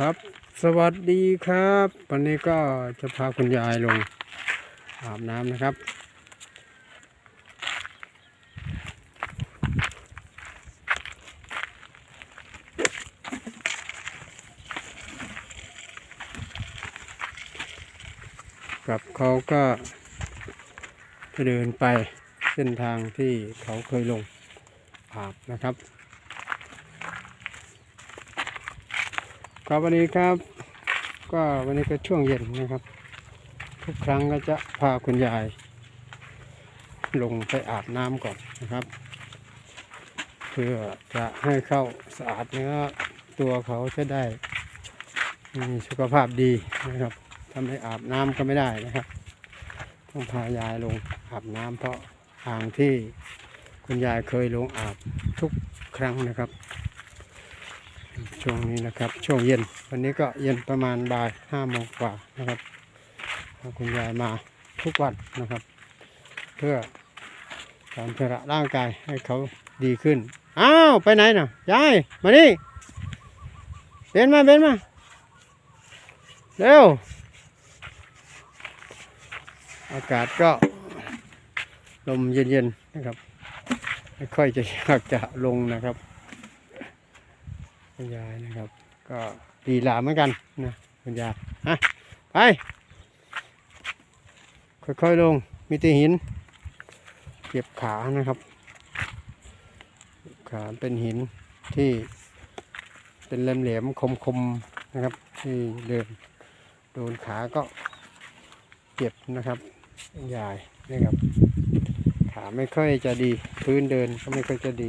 ครับ สวัสดีครับ วันนี้ก็จะพาคุณยายลงอาบน้ำนะครับ กับเขาก็จะเดินไปเส้นทางที่เขาเคยลงอาบนะครับ ครับวันนี้ครับ ก็วันนี้ก็ช่วงเย็นนะครับ ทุกครั้งก็จะพาคุณยายลงไปอาบน้ำก่อนนะครับ เพื่อจะให้เข้าสะอาดเนื้อตัวเขาจะได้มีสุขภาพดีนะครับถ้าไม่อาบน้ำก็ไม่ได้นะครับ ต้องพายายลงอาบน้ำเพราะอ่างที่คุณยายเคยลงอาบทุกครั้งนะครับ ช่วงนี้นะครับ ช่วงเย็น วันนี้ก็เย็นประมาณบ่ายห้าโมงกว่านะครับคุณยายมาทุกวันนะครับ เพื่อการชำระร่างกายให้เขาดีขึ้น อ้าว ไปไหนน่ะยาย มานี่เบนมาเบนมา เร็ว อากาศก็ลมเย็นๆนะครับ ไม่ค่อยจะอยากจะลงนะครับ คุณยายนะครับ ก็ดีหลาเหมือนกันนะคุณยายฮะไป ค่อยๆลงมีแต่หินเก็บขานะครับเก็บขาเป็นหินที่เป็นแหลมๆคมๆนะครับ ที่เดินโดนขาก็เจ็บนะครับคุณยายนะครับขาไม่ค่อยจะดี พื้นเดินก็ไม่ค่อยจะดี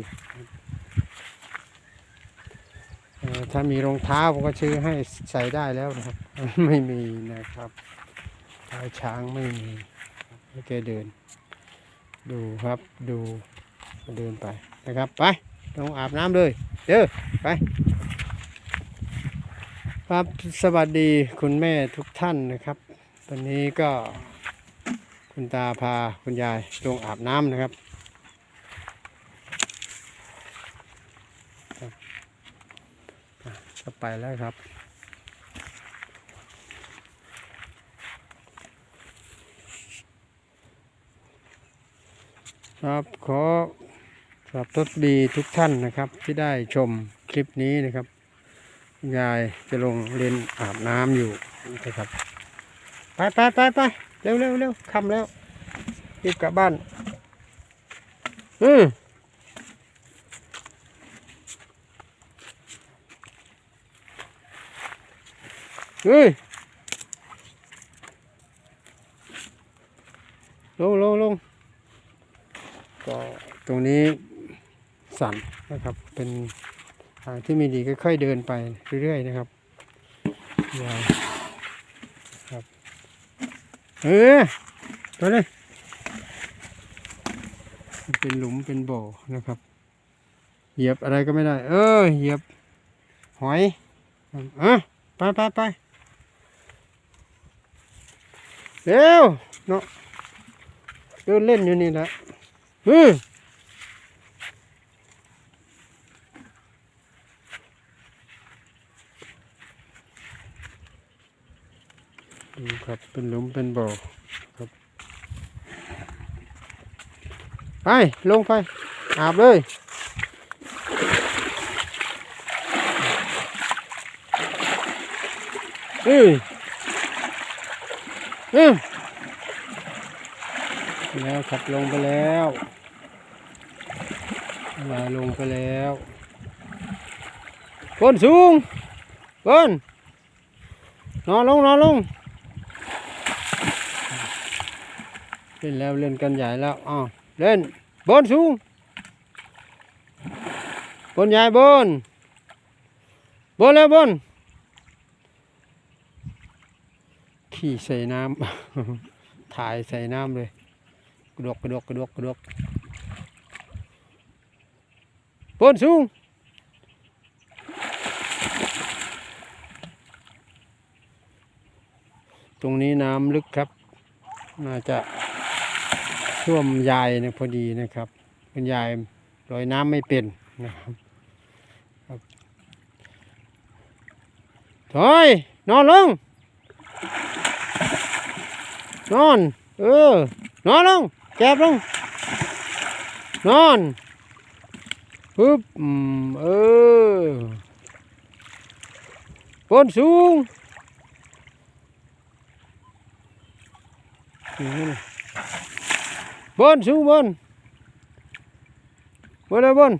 เอ่อ ถ้ามีรองเท้าผมก็ซื้อให้ใส่ได้แล้วนะครับไม่มีนะครับเท้าช้างไม่มีให้แกเดิน ดูครับดูเดินไปนะครับไปลงอาบน้ำเลยเด้อไป ครับสวัสดีคุณแม่ทุกท่านนะครับตอนนี้ก็คุณตาพาคุณยายลงอาบน้ำนะครับ ก็ไปแล้วครับ ครับขอขอบทษดีทุกท่านนะครับ ที่ได้ชมคลิปนี้นะครับยายจะลงเรียนอาบน้ำอยู่นะครับ ไปไปไปไปเร็วเร็วเร็วค่ำแล้วรีบกลับบ้าน อืม เฮ้ยลงลงลงก็ตรงนี้สั่นนะครับ เป็นทางที่ไม่ดีค่อยๆเดินไปเรื่อยๆนะครับอย่าครับเออไปเลยเป็นหลุมเป็นบ่อนะครับ เหยียบอะไรก็ไม่ได้ เออเหยียบหอยเอะไปไปไป เร็วเนาะเดินเล่นอยู่นี่แหละอือดูครับเป็นหลุมเป็นบ่อครับไปลงไปอาบเลยอือ อืมแล้วขับลงไปแล้วลาลงไปแล้วบนสูงบนนอนลงนอนลงเล่นแล้วเล่นกันใหญ่แล้วอ้าวเล่นบนสูงบนใหญ่บนบนแล้วบน ขี่ใส่น้ำ ถ่ายใส่น้ำเลยกระดกกระดกกระดกกระดกปนสูงตรงนี้น้ำลึกครับ น่าจะท่วมยายนะพอดีนะครับคุณยายลอยน้ำไม่เป็นนะครับถอยนอนลง นอน เออ นอนลงแกบลง นอนปึ๊บเออบนสูงอืมบนสูงบนบนเลยบน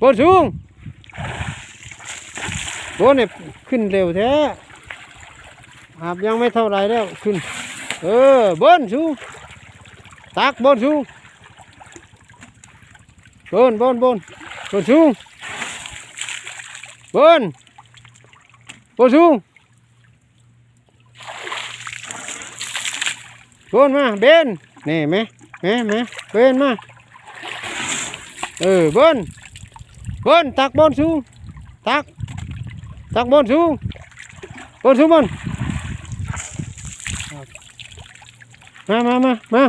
บนสูงบนเนี่ยขึ้นเร็วแท้อาบยังไม่เท่าไรแล้วขึ้น ờ bơn su tác bơn su bơn bơn bơn bơn su bơn bơn su bơn mà bên. Nè, mẹ. Mẹ mẹ. Bên mà ừ bơn bơn tác bơn su tác. Tác bơn su bơn su bơn มามามามา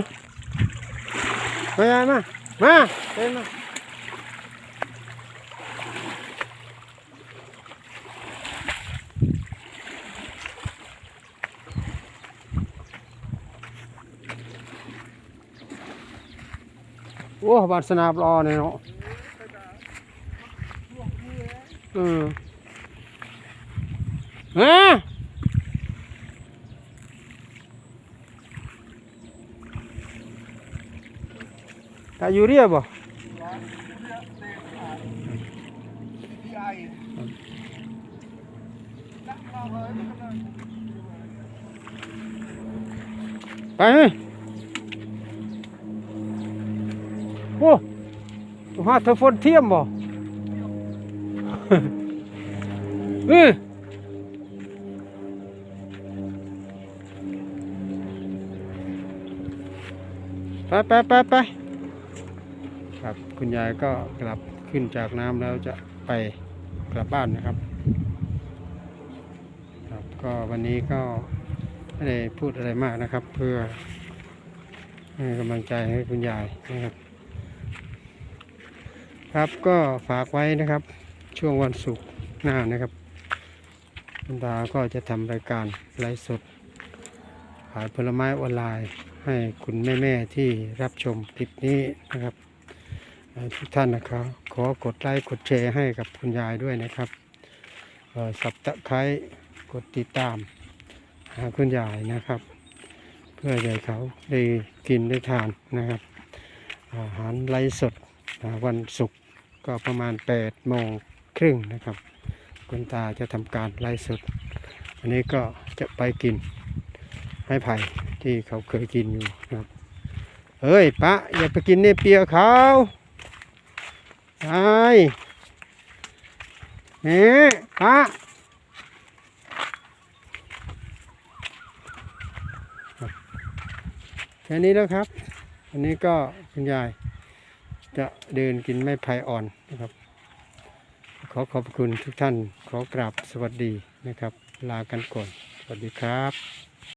มายามา มาเมาโอ้บาดสนาปลอเนี่ยเนาะเออเฮ้ายูเรียบ่ไปไหมโอ้หาเธอฝนเทียมบ่เออไปไปไปไป คุณยายก็กลับขึ้นจากน้ำแล้วจะไปกลับบ้านนะครับครับก็วันนี้ก็ไม่ได้พูดอะไรมากนะครับ เพื่อให้กำลังใจให้คุณยายนะครับ ครับก็ฝากไว้นะครับ ช่วงวันศุกร์หน้านะครับคุณตาก็จะทำรายการไลฟ์สด ขายผลไม้ออนไลน์ให้คุณแม่ ๆ ที่รับชมคลิปนี้นะครับ ทุกท่านนะครับ ขอกดไลค์กดแชร์ให้กับคุณยายด้วยนะครับสับตะไคร้กดติดตามหาคุณยายนะครับ เพื่อให้เขาได้กินได้ทานนะครับ อาหารไลฟ์สดวันศุกร์ก็ประมาณ8โมงครึ่งนะครับ คุณตาจะทำการไลฟ์สดอันนี้ก็จะไปกินไม้ไผ่ที่เขาเคยกินอยู่ครับเฮ้ยปะอย่าไปกินเนเปียเขา ไอ้เน่ปะแค่นี้แล้วครับ อันนี้ก็คุณยายจะเดินกินไม้ไผ่อ่อนนะครับ ขอขอบคุณทุกท่านขอกราบสวัสดีนะครับ ลากันก่อน สวัสดีครับ